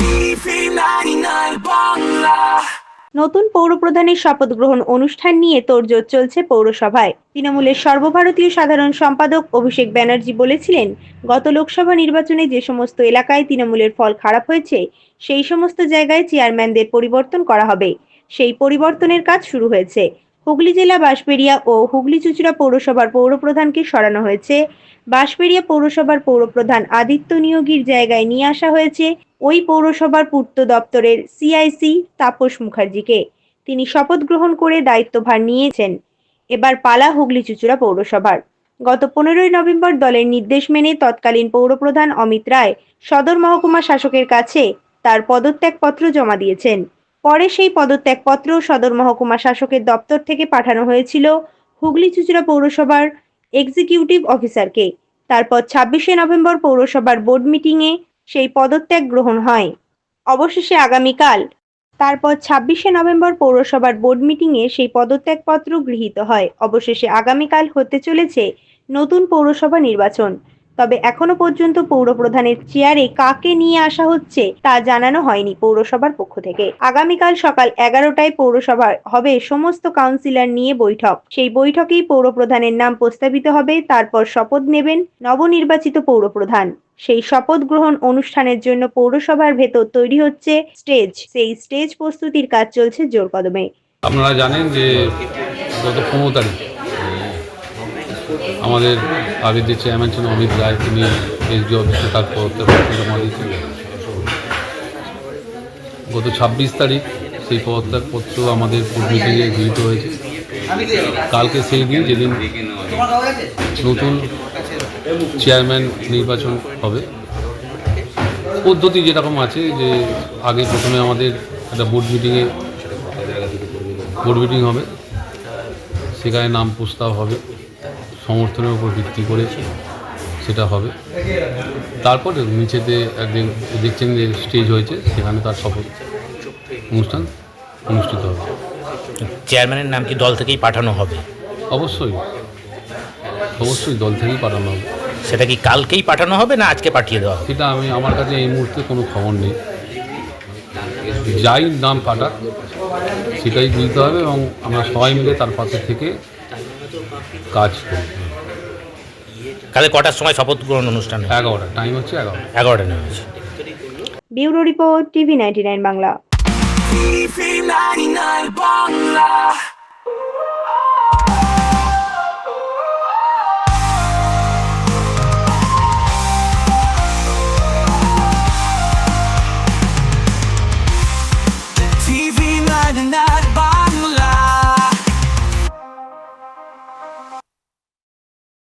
TV 99 Bangla নতুন পৌরপ্রধানের শপথ গ্রহণ অনুষ্ঠান নিয়ে তোড়জোড় চলছে পৌরসভায়। তৃণমূলের সর্বভারতীয় সাধারণ সম্পাদক অভিষেক ব্যানার্জি বলেছিলেন, গত লোকসভা নির্বাচনে যে সমস্ত এলাকায় তৃণমূলের ফল খারাপ হয়েছে, সেই সমস্ত জায়গায় চেয়ারম্যানদের পরিবর্তন করা হবে। সেই পরিবর্তনের কাজ শুরু হয়েছে। হুগলি জেলা বাঁশবেড়িয়া ও হুগলি চুচুড়া পৌরসভার পৌরপ্রধানকে সরানো হয়েছে। বাঁশবেড়িয়া পৌরসভার পৌরপ্রধান আদিত্য নিয়োগীর জায়গায় নিয়ে আসা হয়েছে। ওই পৌরসভার পূর্ত দপ্তরের সিআইসি তাপস মুখার্জিকে। তিনি শপথ গ্রহণ করে দায়িত্বভার নিয়েছেন। এবার পালা হুগলি চুচুড়া পৌরসভার। গত পনেরোই নভেম্বর দলের নির্দেশ মেনে তৎকালীন পৌরপ্রধান অমিত রায় সদর মহকুমা শাসকের কাছে তার পদত্যাগপত্র জমা দিয়েছেন। পরে সেই পদত্যাগপত্র সদর মহকুমা শাসকের দপ্তর থেকে পাঠানো হয়েছিল হুগলি চুচুড়া পৌরসভার এক্সিকিউটিভ অফিসারকে। তারপর ছাব্বিশে নভেম্বর পৌরসভার বোর্ড মিটিংয়ে সেই পদত্যাগ গ্রহণ হয়। অবশেষে আগামীকাল, তারপর ছাব্বিশে নভেম্বর পৌরসভার বোর্ড মিটিংয়ে সেই পদত্যাগপত্র গৃহীত হয়। অবশেষে আগামীকাল হতে চলেছে নতুন পৌরসভা নির্বাচন। তবে এখনও পর্যন্ত পৌরপ্রধানের চেয়ারে কাকে নিয়ে আসা হচ্ছে তা জানানো হয়নি পৌরসভার পক্ষ থেকে। আগামীকাল সকাল এগারোটায় পৌরসভার হবে সমস্ত কাউন্সিলর নিয়ে বৈঠক। সেই বৈঠকেই পৌরপ্রধানের নাম প্রস্তাবিত হবে, তারপর শপথ নেবেন নবনির্বাচিত পৌরপ্রধান। সেই শপথ গ্রহণ অনুষ্ঠানের জন্য পৌরসভার ভেতর তৈরি হচ্ছে স্টেজ। সেই স্টেজ প্রস্তুতির কাজ চলছে জোর কদমে। আপনারা জানেন যে গত পনেরো তারিখ, আমাদের আগের যে চেয়ারম্যান ছিলেন অমিত রায়, তিনি এসডি অফিসে তার পদত্যাগপত্র জমা দিয়েছেন গত ছাব্বিশ তারিখ সেই পদত্যাগপত্র আমাদের বোর্ড মিটিংয়ে গৃহীত হয়েছে। কালকে সেই দিন, যেদিন নতুন চেয়ারম্যান নির্বাচন হবে। পদ্ধতি যেরকম আছে যে আগে প্রথমে আমাদের একটা বোর্ড মিটিংয়ে বোর্ড মিটিং হবে। সেখানে নাম প্রস্তাব হবে সমর্থনের উপর ভিত্তি করে সেটা হবে। তারপর নিচেতে একদিন দেখছেন যে স্টেজ হয়েছে সেখানে তার শপথ অনুষ্ঠান অনুষ্ঠিত হবে। চেয়ারম্যানের নাম কি দল থেকেই পাঠানো হবে? অবশ্যই। অবশ্যই দল থেকেই পাঠানো হবে। সেটা কি কালকেই পাঠানো হবে না আজকে পাঠিয়ে দেওয়া হবে? সেটা আমি আমার কাছে এই মুহূর্তে কোনো খবর নেই। যাই নাম পাঠাক সেটাই বুঝতে হবে এবং আমরা সবাই মিলে তার পাশে থেকে কাজ করব কালে কটার সময় শপথ গ্রহণ অনুষ্ঠান এগারোটা টাইম হচ্ছে এগারোটা। এগারোটা নেমে হয়েছে bureau report TV ninety nine Bangla. TV 99 Bangla TV 99 Bangla.